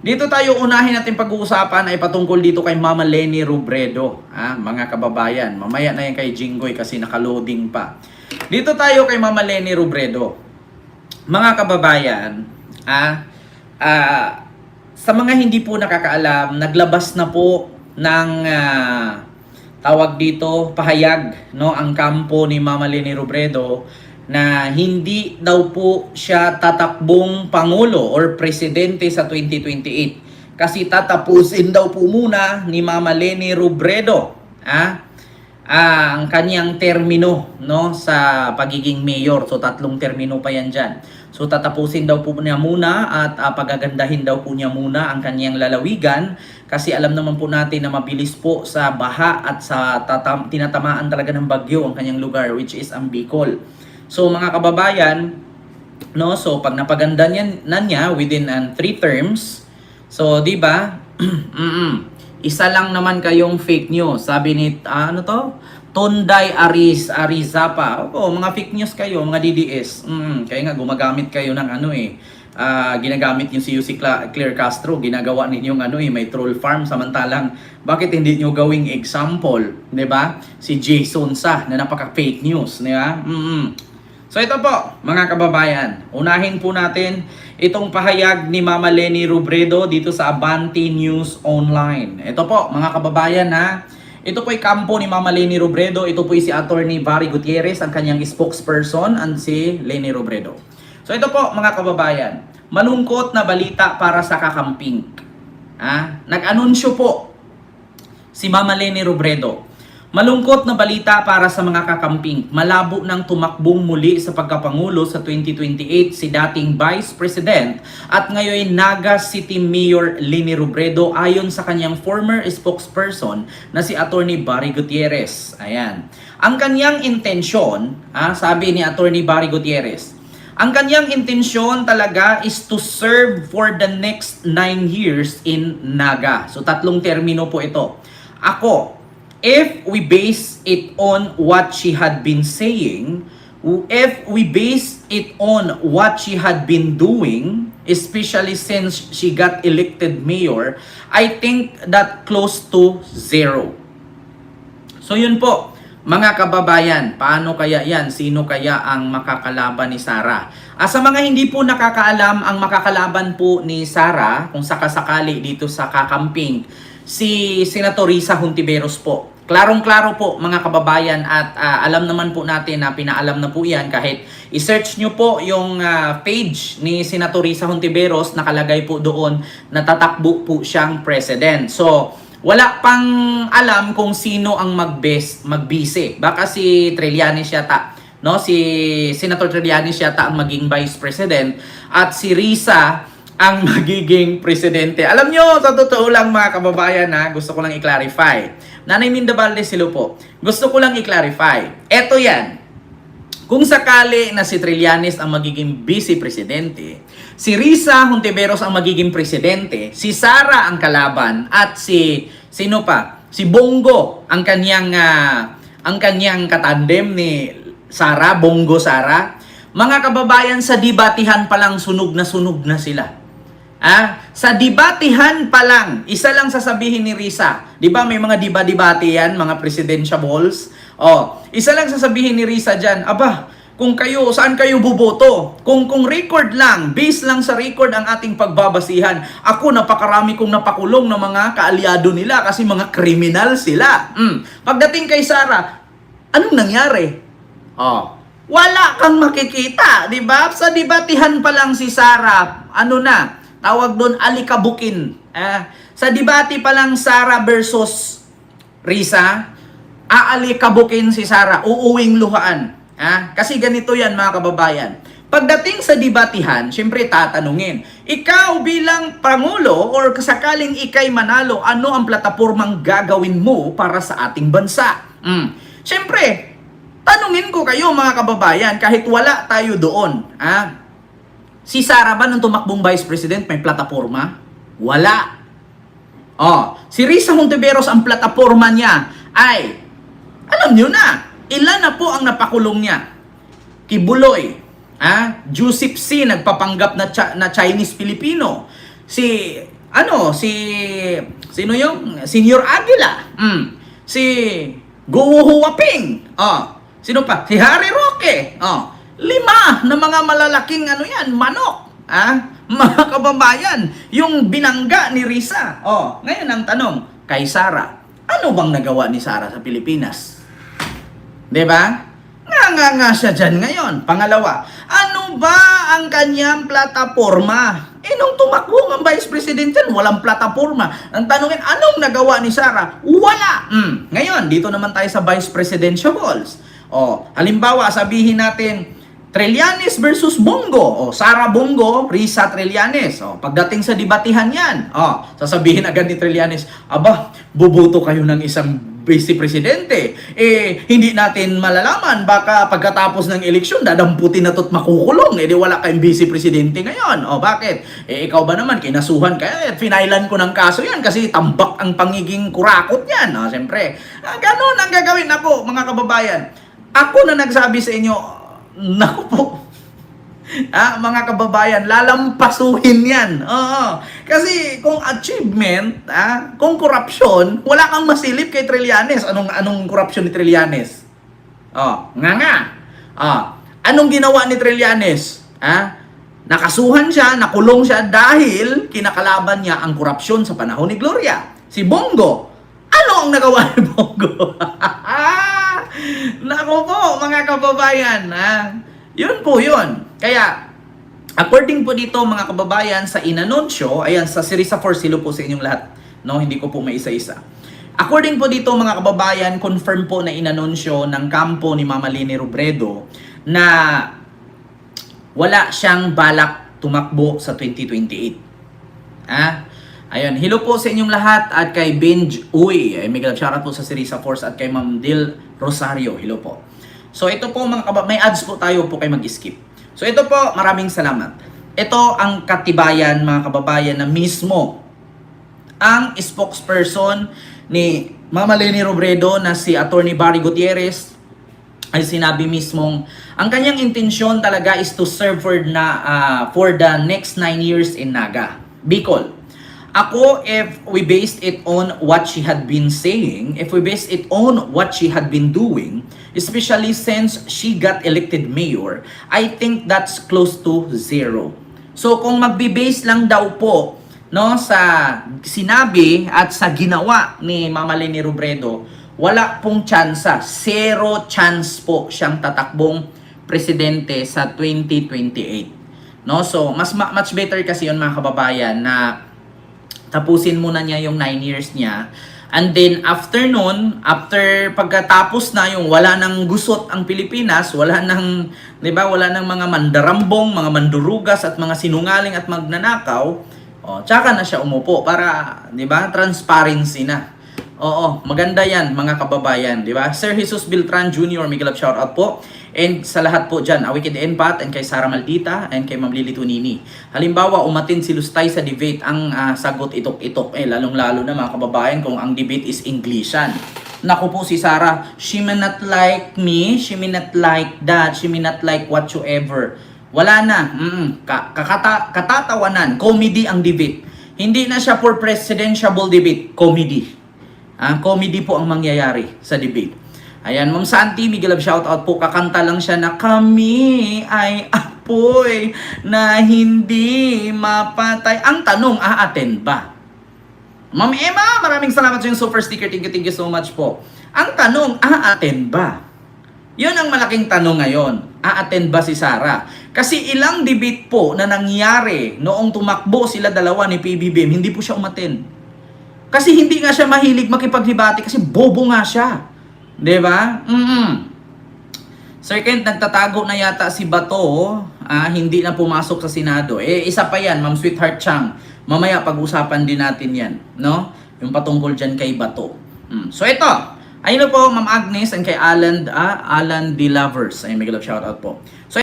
Dito tayo unahin natin pag-uusapan ay patungkol dito kay Mama Lenny Robredo. Ah, mga kababayan, mamaya na yan kay Jinggoy kasi nakaloading pa. Dito tayo kay Mama Lenny Robredo. Mga kababayan, ah, ah, sa mga hindi po nakakaalam, naglabas na po ng ah, tawag dito pahayag no ang kampo ni Mama Lenny Robredo na hindi daw po siya tatakbong pangulo or presidente sa 2028 kasi tatapusin daw po muna ni Mama Lenny Robredo ah, ah, ang kanyang termino no sa pagiging mayor. So tatlong termino pa yan diyan so tatapusin daw po niya muna at ah, pagagandahin daw po niya muna ang kanyang lalawigan. Kasi alam naman po natin na mabilis po sa baha at sa tatam- tinatamaan talaga ng bagyo ang kanyang lugar which is ang Bicol. So mga kababayan, no, so pag napaganda niya, na niya within an three terms, so 'di ba? Isa lang naman kayong fake news. Sabi ni ah, ano to? Tonday Aris Arizapa. Oo, mga fake news kayo, mga DDS. Mm, kaya nga gumagamit kayo ng ano eh. Ah, ginagamit niyo si Cla- Claire Castro, ginagawa ninyong ano eh, may troll farm samantalang bakit hindi niyo gawing example, 'di ba? Si Jason Sa na napaka fake news, 'di ba? Mm. So ito po, mga kababayan, unahin po natin itong pahayag ni Mama Lenny Robredo dito sa Abante News Online. Ito po, mga kababayan ha, ito po ay kampo ni Mama Lenny Robredo, ito po ay si Attorney Barry Gutierrez, ang kanyang spokesperson, and si Lenny Robredo. So ito po, mga kababayan, malungkot na balita para sa kakamping. Ha? Nag-anunsyo po si Mama Lenny Robredo. Malungkot na balita para sa mga kakamping. Malabo ng tumakbong muli sa pagkapangulo sa 2028 si dating Vice President at ngayon Naga City Mayor Lenny Robredo ayon sa kanyang former spokesperson na si Attorney Barry Gutierrez. Ayan. Ang kanyang intensyon, ah, sabi ni Attorney Barry Gutierrez, ang kanyang intensyon talaga is to serve for the next 9 years in Naga. So tatlong termino po ito. Ako, if we base it on what she had been saying, if we base it on what she had been doing, especially since she got elected mayor, I think that close to zero. So yun po, mga kababayan, paano kaya yan? Sino kaya ang makakalaban ni Sara? Ah, sa mga hindi po nakakaalam, ang makakalaban po ni Sara, kung sakasakali dito sa kakamping, si Senator Risa Hontiveros po. Klarong-klaro po mga kababayan at ah, alam naman po natin na pinaalam na po yan kahit i-search nyo po yung ah, page ni Senator Risa Hontiveros nakalagay po doon na tatakbo po siyang president. So, wala pang alam kung sino ang mag-best, magbise. Baka si Trillanes yata, no? Si Senator Trillanes yata ang maging vice president at si Risa ang magiging presidente. Alam nyo, sa totoo lang mga kababayan na gusto ko lang i-clarify. Nanay Minda Valdez, hello po. Gusto ko lang i-clarify. Eto yan. Kung sakali na si Trillanes ang magiging vice presidente, si Risa Hontiveros ang magiging presidente, si Sara ang kalaban at si sino pa? Si Bongo ang kanyang ah, ang kanyang katandem ni Sara, Bongo Sara. Mga kababayan sa debatihan pa lang sunog na sunog na sila. Ah, sa debatihan pa lang, isa lang sasabihin ni Risa. 'Di ba may mga diba-debate yan, mga presidential balls? Oh, isa lang sasabihin ni Risa diyan, aba, kung kayo, saan kayo buboto? Kung kung record lang, base lang sa record ang ating pagbabasihan. Ako napakarami kong napakulong ng mga kaalyado nila kasi mga kriminal sila. Mm. Pagdating kay Sara, anong nangyari? Oh, wala kang makikita, 'di ba? Sa debatihan pa lang si Sara, ano na, tawag doon alikabukin. Eh, sa debate pa lang Sara versus Risa, aalikabukin si Sara, uuwing luhaan. Ah, kasi ganito 'yan mga kababayan. Pagdating sa debatihan, syempre tatanungin, ikaw bilang Pangulo or sakaling ikay manalo, ano ang platapormang gagawin mo para sa ating bansa? Mm. Syempre, tanungin ko kayo mga kababayan, kahit wala tayo doon, ah, Si Sara ba nung tumakbong Vice President may plataforma? Wala. Oh, si Risa Hontiveros ang plataforma niya ay alam niyo na, ilan na po ang napakulong niya? Kibuloy, ah, Joseph C nagpapanggap na, Cha- na Chinese Filipino. Si ano, si, sino yung, Senior Aguila, mm, si Guo Huaping, oh, sino pa, si Harry Roque, oh, lima na mga malalaking ano yan, manok, ah, mga kababayan, yung binangga ni Risa, oh, ngayon ang tanong, kay Sara, ano bang nagawa ni Sara sa Pilipinas? 'Di ba? Nga nga nga siya dyan ngayon. Pangalawa, ano ba ang kanyang plataforma? Eh, nung tumakbo ang Vice President dyan, walang plataforma. Ang tanongin, anong nagawa ni Sara? Wala! Mm. Ngayon, dito naman tayo sa Vice Presidentiables. O, halimbawa, sabihin natin, Trillanes versus Bongo. O, Sara Bongo, Risa Trillanes. O, pagdating sa debatihan yan, o, sasabihin agad ni Trillanes, aba, bubuto kayo ng isang vice presidente. Eh, hindi natin malalaman. Baka pagkatapos ng eleksyon, dadamputin na to't makukulong. Eh, di wala kayong vice presidente ngayon. O, bakit? Eh, ikaw ba naman, kinasuhan ka? Eh, finailan ko ng kaso yan kasi tambak ang pangiging kurakot yan. O, siyempre, ah, ganun ang gagawin ako, mga kababayan. Ako na nagsabi sa inyo, naku po, Ah, mga kababayan, lalampasuhin yan. Oo. Kasi kung achievement, ah, kung korupsyon, wala kang masilip kay Trillanes. Anong anong korupsyon ni Trillanes? Oh, nga nga. Ah, anong ginawa ni Trillanes? Ah, nakasuhan siya, nakulong siya dahil kinakalaban niya ang korupsyon sa panahon ni Gloria. Si Bongo. Ano ang nagawa ni Bongo? Nako po, mga kababayan. Ah, yun po yun. Kaya, according po dito mga kababayan sa inanunsyo, ayan sa Sirisa Forcilo po sa inyong lahat. No, hindi ko po may isa-isa. According po dito mga kababayan, confirm po na inanunsyo ng kampo ni Mama Leni Robredo na wala siyang balak tumakbo sa 2028. Ah, Ayun, hello po sa inyong lahat at kay Benj Uy. Ay, may shoutout po sa Sirisa Force at kay Ma'am Dil Rosario. Hello po. So ito po mga kaba, may ads po tayo po kayo mag-skip. So ito po, maraming salamat. Ito ang katibayan mga kababayan na mismo ang spokesperson ni Mama Leni Robredo na si Attorney Barry Gutierrez ay sinabi mismong ang kanyang intensyon talaga is to serve for na ah, for the next 9 years in Naga, Bicol. Ako, if we based it on what she had been saying, if we based it on what she had been doing, especially since she got elected mayor, I think that's close to zero. So kung magbe-base lang daw po no sa sinabi at sa ginawa ni Mama Leni Robredo, wala pong tsansa, zero chance po siyang tatakbong presidente sa 2028. No? So, mas ma- much better kasi 'yon mga kababayan na tapusin muna niya yung 9 years niya. And then after nun, after pagkatapos na yung wala nang gusot ang Pilipinas, wala nang, 'di ba, wala nang mga mandarambong, mga mandurugas at mga sinungaling at magnanakaw, oh, tsaka na siya umupo para, 'di ba, transparency na. Oo, maganda 'yan mga kababayan, 'di ba? Sir Jesus Beltran Jr. Miguel shout out po. And sa lahat po dyan, Awikid Enpat and kay Sara Maldita and kay Ma'am Lily Tunini. Halimbawa, umatin si Lustay sa debate, ang ah, sagot itok-itok. Eh, lalong-lalo na mga kababayan kung ang debate is Englishan. Naku po si Sara, she may not like me, she may not like that, she may not like whatsoever. Wala na. Mm, ka- kakata- katatawanan. Comedy ang debate. Hindi na siya for presidential debate. Comedy. Ang comedy po ang mangyayari sa debate. Ayan, Ma'am Santi, Miguel Love shoutout po. Kakanta lang siya na kami ay apoy na hindi mapatay. Ang tanong, aaten ba? Ma'am Emma, maraming salamat sa yung super sticker. Thank you, thank you so much po. Ang tanong, aaten ba? Yun ang malaking tanong ngayon. Aaten ba si Sara? Kasi ilang debate po na nangyari noong tumakbo sila dalawa ni PBBM, hindi po siya umaten. Kasi hindi nga siya mahilig makipaghibati kasi bobo nga siya. 'Di ba? Mm. Sir Kent, nagtatago na yata si Bato, ah, hindi na pumasok sa Senado. Eh, isa pa yan, Ma'am Sweetheart Chang. Mamaya pag-usapan din natin yan, no? Yung patungkol dyan kay Bato. Mm. So, ito. Ayun po, Ma'am Agnes, and kay Alan, ah, Alan D. Lovers. Ayun, may shout out po. So,